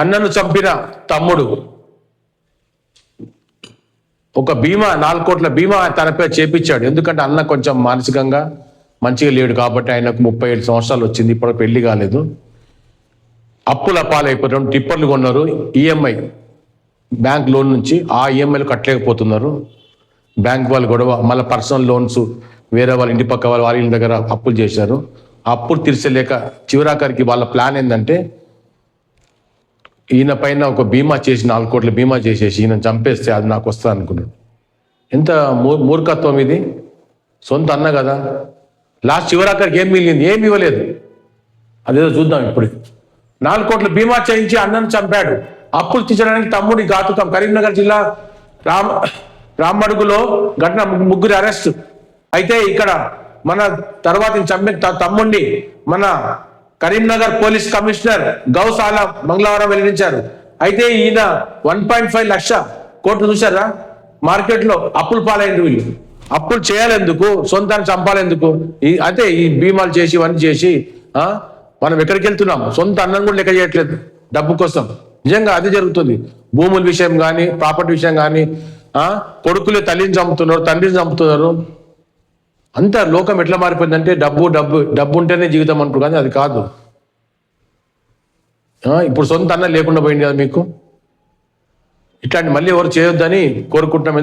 అన్నను చంపిన తమ్ముడు. ఒక బీమా నాలుగు కోట్ల బీమా తన పేరు చేపించాడు. ఎందుకంటే అన్న కొంచెం మానసికంగా మంచిగా లేడు కాబట్టి ఆయనకు ముప్పై ఏడు సంవత్సరాలు వచ్చింది. ఇప్పుడు పెళ్ళి కాలేదు. అప్పుల పాలైపోయారు టిప్పర్లు కొన్నారు. ఈఎంఐ బ్యాంక్ లోన్ నుంచి ఆ ఈఎంఐలు కట్టలేకపోతున్నారు. బ్యాంక్ వాళ్ళు గొడవ మళ్ళీ పర్సనల్ లోన్స్ వేరే వాళ్ళ ఇంటి పక్క వాళ్ళ వాళ్ళ ఇంటి దగ్గర అప్పులు చేశారు. అప్పులు తీర్చలేక చివరాఖరికి వాళ్ళ ప్లాన్ ఏంటంటే ఈయన పైన ఒక బీమా చేసి నాలుగు కోట్ల బీమా చేసేసి ఈయన చంపేస్తే అది నాకు వస్తుంది అనుకున్నాడు. ఎంత మూ- మూర్ఖత్వం ఇది? సొంత అన్న కదా. లాస్ట్ చివరాఖరికి ఏం మిగిలింది? ఏమి ఇవ్వలేదు. అదేదో చూద్దాం ఇప్పుడు. నాలుగు కోట్ల బీమా చేయించి అన్నను చంపాడు. అప్పులు తీర్చడానికి తమ్ముడి ఘాతుకం కరీంనగర్ జిల్లా రామ్ రామడుగులో ఘటన ముగ్గురు అరెస్ట్. అయితే ఇక్కడ మన తర్వాత చంపిన త- తమ్ముడిని మన కరీంనగర్ పోలీస్ కమిషనర్ గౌసాల మంగళవారం వెల్లడించారు. అయితే ఈయన వన్ పాయింట్ ఫైవ్ లక్ష కోట్లు చూసారా మార్కెట్లో అప్పులు పాలైంది వీళ్ళు. అప్పులు చేయాలెందుకు? సొంతాన్ని చంపాలెందుకు? ఈ అంటే ఈ బీమాలు చేసి ఇవన్నీ చేసి ఆ? మనం ఎక్కడికి వెళ్తున్నాం? సొంత అన్నం కూడా లెక్క చేయట్లేదు డబ్బు కోసం. నిజంగా అది జరుగుతుంది. భూముల విషయం కానీ ప్రాపర్టీ విషయం కానీ ఆ? కొడుకులే తల్లిని చంపుతున్నారు తండ్రిని చంపుతున్నారు. అంత లోకం ఎట్లా మారిపోయిందంటే డబ్బు డబ్బు డబ్బు ఉంటేనే జీవితం అంటారు కానీ అది కాదు. ఆ, ఇప్పుడు సొంత అన్న లేకుండా పోయింది కదా మీకు? ఇట్లాంటి మళ్ళీ ఎవరు చేయొద్దని కోరుకుంటున్నాం.